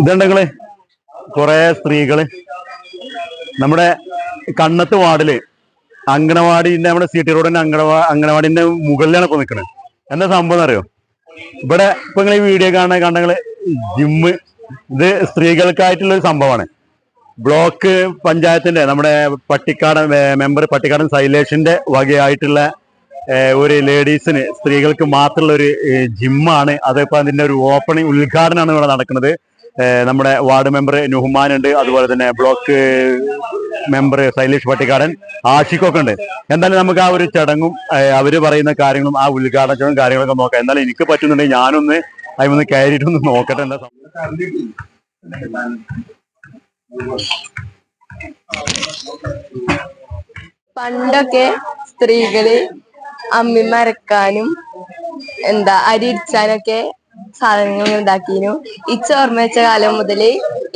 ഇതുണ്ടെങ്കിൽ കുറെ സ്ത്രീകൾ. നമ്മുടെ കണ്ണത്ത് വാർഡിൽ അങ്കണവാടിന്റെ നമ്മുടെ സി ടി റോഡിന്റെ അങ്കണവാ അങ്കണവാടിന്റെ മുകളിലാണ് ഇപ്പൊ നിൽക്കുന്നത് എന്താ സംഭവം അറിയോ ഇവിടെ ഇപ്പൊ നിങ്ങൾ ഈ വീഡിയോ കാണുന്ന കണ്ടങ്ങൾ ജിമ്മ് ഇത് സ്ത്രീകൾക്കായിട്ടുള്ള ഒരു സംഭവമാണ്. ബ്ലോക്ക് പഞ്ചായത്തിന്റെ നമ്മുടെ പട്ടിക്കാടൻ മെമ്പർ പട്ടിക്കാടൻ സൈലേഷിന്റെ വകയായിട്ടുള്ള ഒരു ലേഡീസിന് സ്ത്രീകൾക്ക് മാത്രമുള്ള ഒരു ജിമ്മാണ് അതിപ്പോ അതിന്റെ ഒരു ഓപ്പണിംഗ് ഉദ്ഘാടനമാണ് ഇവിടെ നടക്കുന്നത്. നമ്മുടെ വാർഡ് മെമ്പർ നുഹ്മാൻ ഉണ്ട്. അതുപോലെ തന്നെ ബ്ലോക്ക് മെമ്പർ സൈലേഷ് പട്ടിക്കാടൻ ആഷിഖൊക്കെ ഉണ്ട്. എന്തായാലും നമുക്ക് ആ ഒരു ചടങ്ങും അവർ പറയുന്ന കാര്യങ്ങളും ആ ഉദ്ഘാടന ചടങ്ങും കാര്യങ്ങളൊക്കെ നോക്കാം. എന്തായാലും എനിക്ക് പറ്റുന്നുണ്ടെങ്കിൽ ഞാനൊന്ന് അതിമൊന്ന് കയറിയിട്ടൊന്ന് നോക്കട്ടെ എന്താ. പണ്ടൊക്കെ സ്ത്രീകൾ അമ്മിമരക്കാനും എന്താ അരി ഇടിച്ചാനൊക്കെ സാധനങ്ങൾ ഉണ്ടാക്കിയിരുന്നു ഇച്ച ഓർമ്മ വെച്ച കാലം മുതൽ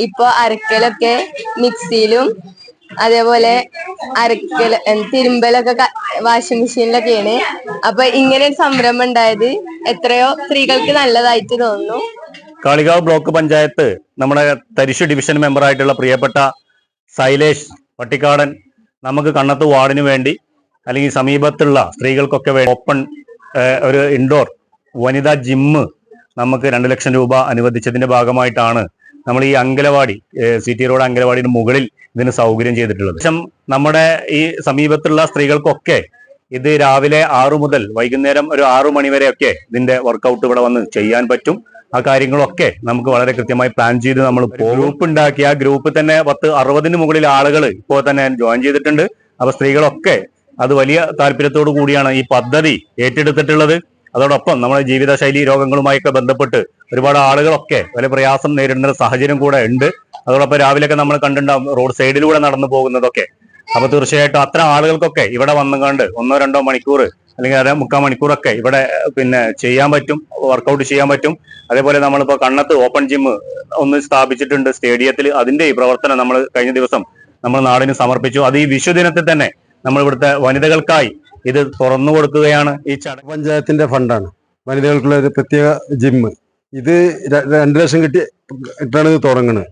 ഇപ്പൊ അരക്കലൊക്കെ മിക്സിയിലും അതേപോലെ അരക്കൽ തിരുമ്പലൊക്കെ വാഷിംഗ് മെഷീനിലൊക്കെയാണ്. അപ്പൊ ഇങ്ങനെ ഒരു സംരംഭം ഉണ്ടായത് എത്രയോ സ്ത്രീകൾക്ക് നല്ലതായിട്ട് തോന്നുന്നു. കാളികാവ് ബ്ലോക്ക് പഞ്ചായത്ത് നമ്മുടെ തരിശു ഡിവിഷൻ മെമ്പർ ആയിട്ടുള്ള പ്രിയപ്പെട്ട സൈലേഷ് പട്ടിക്കാടൻ നമുക്ക് കണ്ണത്ത് വാർഡിന് വേണ്ടി അല്ലെങ്കിൽ സമീപത്തുള്ള സ്ത്രീകൾക്കൊക്കെ വേണ്ടി ഓപ്പൺ ഒരു ഇൻഡോർ വനിതാ ജിമ്മ് നമുക്ക് രണ്ട് ലക്ഷം രൂപ അനുവദിച്ചതിന്റെ ഭാഗമായിട്ടാണ് നമ്മൾ ഈ അങ്കലവാടി സി ടി റോഡ് അങ്കലവാടിയുടെ മുകളിൽ ഇതിന് സൗകര്യം ചെയ്തിട്ടുള്ളത്. നമ്മുടെ ഈ സമീപത്തുള്ള സ്ത്രീകൾക്കൊക്കെ ഇത് രാവിലെ ആറു മുതൽ വൈകുന്നേരം ഒരു ആറു മണി വരെയൊക്കെ ഇതിന്റെ വർക്കൗട്ട് ഇവിടെ വന്ന് ചെയ്യാൻ പറ്റും. ആ കാര്യങ്ങളൊക്കെ നമുക്ക് വളരെ കൃത്യമായി പ്ലാൻ ചെയ്ത് നമ്മൾ ഗ്രൂപ്പ് ഉണ്ടാക്കി. ആ ഗ്രൂപ്പ് തന്നെ പത്ത് അറുപതിന് മുകളിൽ ആളുകൾ ഇപ്പോൾ തന്നെ ജോയിൻ ചെയ്തിട്ടുണ്ട്. അപ്പൊ സ്ത്രീകളൊക്കെ അത് വലിയ താല്പര്യത്തോടു കൂടിയാണ് ഈ പദ്ധതി ഏറ്റെടുത്തിട്ടുള്ളത്. അതോടൊപ്പം നമ്മുടെ ജീവിതശൈലി രോഗങ്ങളുമായൊക്കെ ബന്ധപ്പെട്ട് ഒരുപാട് ആളുകളൊക്കെ വലിയ പ്രയാസം നേരിടുന്ന സാഹചര്യം കൂടെ ഉണ്ട്. അതോടൊപ്പം രാവിലെയൊക്കെ നമ്മൾ കണ്ടിട്ടുണ്ടാവും റോഡ് സൈഡിലൂടെ നടന്നു പോകുന്നതൊക്കെ. അപ്പൊ തീർച്ചയായിട്ടും അത്ര ആളുകൾക്കൊക്കെ ഇവിടെ വന്നുകൊണ്ട് ഒന്നോ രണ്ടോ മണിക്കൂർ അല്ലെങ്കിൽ അര മുക്കാൽ മണിക്കൂറൊക്കെ ഇവിടെ പിന്നെ ചെയ്യാൻ പറ്റും വർക്കൗട്ട് ചെയ്യാൻ പറ്റും. അതേപോലെ നമ്മളിപ്പോ കണ്ണത്ത് ഓപ്പൺ ജിം ഒന്ന് സ്ഥാപിച്ചിട്ടുണ്ട് സ്റ്റേഡിയത്തിൽ അതിന്റെ ഈ പ്രവർത്തനം നമ്മൾ കഴിഞ്ഞ ദിവസം നമ്മൾ നാടിന് സമർപ്പിച്ചു. അത് ഈ വിശ്വദിനത്തിൽ തന്നെ നമ്മൾ ഇവിടുത്തെ വനിതകൾക്കായി ഇത് തുറന്നു കൊടുക്കുകയാണ് ഈ ചടങ്ങ് പഞ്ചായത്തിന്റെ ഫണ്ടാണ്. വനിതകൾക്കുള്ള ഒരു പ്രത്യേക ജിം ഇത് രണ്ടു ലക്ഷം കിട്ടി ഇട്ടാണ് ഇത് തുടങ്ങുന്നത്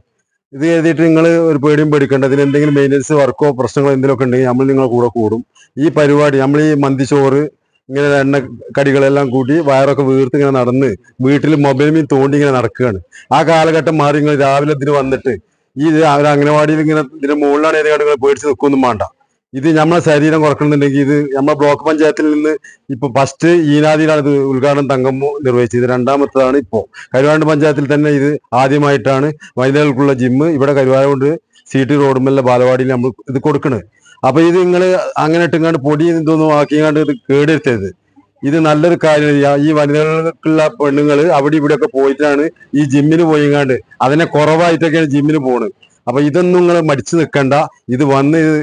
ഇത് എഴുതിയിട്ട് നിങ്ങൾ ഒരു പേടിയും പേടിക്കേണ്ട. ഇതിന് എന്തെങ്കിലും മെയിന്റനൻസ് വർക്കോ പ്രശ്നങ്ങളോ എന്തെങ്കിലുമൊക്കെ ഉണ്ടെങ്കിൽ നമ്മൾ നിങ്ങളെ കൂടെ കൂടും. ഈ പരിപാടി നമ്മൾ ഈ മന്തിച്ചോറ് ഇങ്ങനെ എണ്ണ കടികളെല്ലാം കൂട്ടി വയറൊക്കെ വീർത്ത് ഇങ്ങനെ നടന്ന് വീട്ടിൽ മീൻ തോണ്ടി ഇങ്ങനെ നടക്കുകയാണ്. ആ കാലഘട്ടം മാറി നിങ്ങൾ രാവിലെ ഇതിന് വന്നിട്ട് ഈ ഒരു അംഗനവാടിയിൽ ഇങ്ങനെ ഇതിന് മുകളിലാണ് ഏതെങ്കിലും പേടിച്ച് നിൽക്കൊന്നും വേണ്ട. ഇത് നമ്മളെ ശരീരം കുറക്കണമെന്നുണ്ടെങ്കിൽ ഇത് നമ്മളെ ബ്ലോക്ക് പഞ്ചായത്തിൽ നിന്ന് ഇപ്പൊ ഫസ്റ്റ് ഈനാദിയിലാണ് ഇത് ഉദ്ഘാടനം തങ്കമ്മു നിർവഹിച്ചത്. രണ്ടാമത്തതാണ് ഇപ്പോ. കരുവാണ്ട് പഞ്ചായത്തിൽ തന്നെ ഇത് ആദ്യമായിട്ടാണ് വനിതകൾക്കുള്ള ജിമ്മ് ഇവിടെ കരുവാരകൊണ്ട് സീറ്റ് റോഡുമല്ല ബാലവാടിയിൽ നമ്മൾ ഇത് കൊടുക്കണത് അപ്പൊ ഇത് നിങ്ങൾ അങ്ങനെ ഇട്ടുങ്ങാണ്ട് പൊടി എന്തോന്നും ആക്കിങ്ങാണ്ട് ഇത് കേടെടുത്തത്. ഇത് നല്ലൊരു കാര്യം ഈ വനിതകൾക്കുള്ള പെണ്ണുങ്ങൾ അവിടെ ഇവിടെ ഒക്കെ പോയിട്ടാണ് ഈ ജിമ്മിന് പോയിങ്ങാണ്ട് അതിനെ കുറവായിട്ടൊക്കെയാണ് ജിമ്മിന് പോണത് അപ്പൊ ഇതൊന്നും നിങ്ങൾ മടിച്ചു നിൽക്കണ്ട ഇത് വന്ന് ഇത്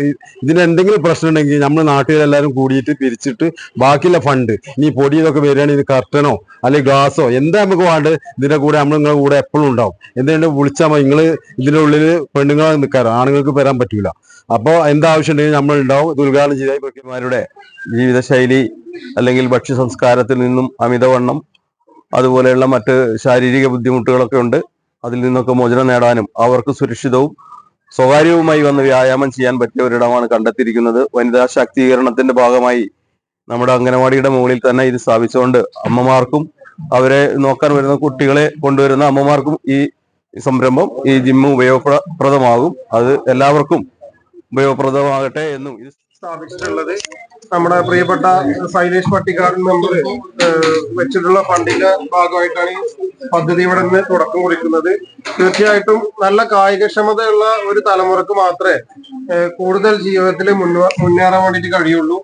ഇതിന് എന്തെങ്കിലും പ്രശ്നം ഉണ്ടെങ്കിൽ നമ്മൾ നാട്ടുകാരെല്ലാവരും കൂടിയിട്ട് പിരിച്ചിട്ട് ബാക്കിയുള്ള ഫണ്ട് ഇനി പൊടി ഇതൊക്കെ വരികയാണെങ്കിൽ ഇത് കർട്ടനോ അല്ലെങ്കിൽ ഗ്ലാസോ എന്താ നമുക്ക് വേണ്ടത്? ഇതിന്റെ കൂടെ നമ്മൾ നിങ്ങളുടെ കൂടെ എപ്പോഴും ഉണ്ടാവും. എന്തുകൊണ്ട് വിളിച്ചാൽ മതി? നിങ്ങൾ ഇതിന്റെ ഉള്ളിൽ പെണ്ണുങ്ങളെ നിൽക്കാറ് ആണുങ്ങൾക്ക് വരാൻ പറ്റൂല. അപ്പോൾ എന്താവശ്യം ഉണ്ടെങ്കിൽ നമ്മൾ ഉണ്ടാവും. ഇത് ഉദ്ഘാടനം ചെയ്താൽ ഭക്തിമാരുടെ ജീവിതശൈലി അല്ലെങ്കിൽ ഭക്ഷ്യ സംസ്കാരത്തിൽ നിന്നും അമിതവണ്ണം അതുപോലെയുള്ള മറ്റ് ശാരീരിക ബുദ്ധിമുട്ടുകളൊക്കെ ഉണ്ട്. അതിൽ നിന്നൊക്കെ മോചനം നേടാനും അവർക്ക് സുരക്ഷിതവും സ്വകാര്യവുമായി വന്ന് വ്യായാമം ചെയ്യാൻ പറ്റിയ ഒരിടമാണ് കണ്ടെത്തിയിരിക്കുന്നത്. വനിതാ ശാക്തീകരണത്തിന്റെ ഭാഗമായി നമ്മുടെ അംഗനവാടിയുടെ മുകളിൽ തന്നെ ഇത് സ്ഥാപിച്ചുകൊണ്ട് അമ്മമാർക്കും അവരെ നോക്കാൻ വരുന്ന കുട്ടികളെ കൊണ്ടുവരുന്ന അമ്മമാർക്കും ഈ സംരംഭം ഈ ജിമ്മ് ഉപയോഗപ്രദമാകും. അത് എല്ലാവർക്കും ഉപയോഗപ്രദമാകട്ടെ എന്നും സ്ഥാപിച്ചിട്ടുള്ളത്. നമ്മുടെ പ്രിയപ്പെട്ട സൈലേഷ് പട്ടിക്കാടൻ നമ്പർ വെച്ചിട്ടുള്ള ഫണ്ടിന്റെ ഭാഗമായിട്ടാണ് ഈ പദ്ധതി ഇവിടെ നിന്ന് തുടക്കം കുറിക്കുന്നത്. തീർച്ചയായിട്ടും നല്ല കായികക്ഷമതയുള്ള ഒരു തലമുറയ്ക്ക് മാത്രമേ കൂടുതൽ ജീവിതത്തിൽ മുന്നേറാൻ വേണ്ടിയിട്ട് കഴിയുള്ളൂ.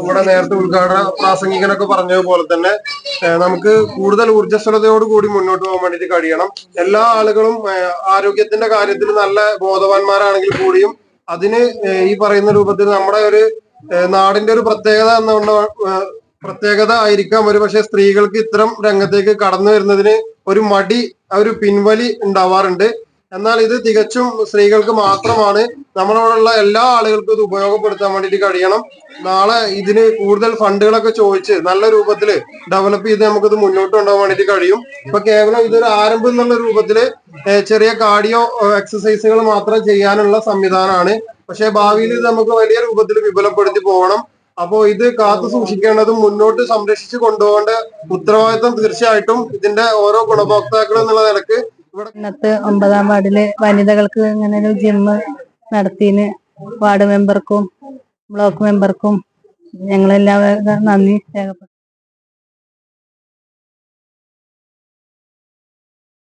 ഇവിടെ നേരത്തെ ഉദ്ഘാടന പ്രാസംഗികനൊക്കെ പറഞ്ഞതുപോലെ തന്നെ നമുക്ക് കൂടുതൽ ഊർജസ്വലതയോട് കൂടി മുന്നോട്ട് പോകാൻ വേണ്ടിയിട്ട് കഴിയണം. എല്ലാ ആളുകളും ആരോഗ്യത്തിന്റെ കാര്യത്തിൽ നല്ല ബോധവാന്മാരാണെങ്കിൽ കൂടിയും അതിന് ഈ പറയുന്ന രൂപത്തിൽ നമ്മുടെ ഒരു നാടിന്റെ ഒരു പ്രത്യേകത എന്നുകൊണ്ട് പ്രത്യേകത ആയിരിക്കാം. ഒരു പക്ഷെ സ്ത്രീകൾക്ക് ഇത്തരം രംഗത്തേക്ക് കടന്നു വരുന്നതിന് ഒരു മടി ഒരു പിൻവലി ഉണ്ടാവാറുണ്ട്. എന്നാൽ ഇത് തികച്ചും സ്ത്രീകൾക്ക് മാത്രമാണ്. നമ്മളോടുള്ള എല്ലാ ആളുകൾക്കും ഇത് ഉപയോഗപ്പെടുത്താൻ വേണ്ടിയിട്ട് കഴിയണം. നാളെ ഇതിന് കൂടുതൽ ഫണ്ടുകളൊക്കെ ചോദിച്ച് നല്ല രൂപത്തിൽ ഡെവലപ്പ് ചെയ്ത് നമുക്കിത് മുന്നോട്ട് കൊണ്ടുപോകാൻ വേണ്ടിയിട്ട് കഴിയും. ഇപ്പൊ കേവലം ഇതൊരു ആരംഭം എന്നുള്ള രൂപത്തിൽ ചെറിയ കാർഡിയോ എക്സസൈസുകൾ മാത്രം ചെയ്യാനുള്ള സംവിധാനമാണ്. പക്ഷേ ഭാവിയിൽ ഇത് നമുക്ക് വലിയ രൂപത്തിൽ വിപുലപ്പെടുത്തി പോകണം. അപ്പോ ഇത് കാത്തു സൂക്ഷിക്കേണ്ടതും മുന്നോട്ട് സംരക്ഷിച്ചു കൊണ്ടുപോകേണ്ട ഉത്തരവാദിത്വം തീർച്ചയായിട്ടും ഇതിന്റെ ഓരോ ഗുണഭോക്താക്കൾ എന്നുള്ള നിലയ്ക്ക് ഇന്നത്തെ ഒമ്പതാം വാർഡിൽ വനിതകൾക്ക് ഇങ്ങനെ ഒരു ജിമ്മ് നടത്തിന് വാർഡ് മെമ്പർക്കും ബ്ലോക്ക് മെമ്പർക്കും ഞങ്ങളെല്ലാവരും നന്ദി രേഖപ്പെടുത്തുന്നു.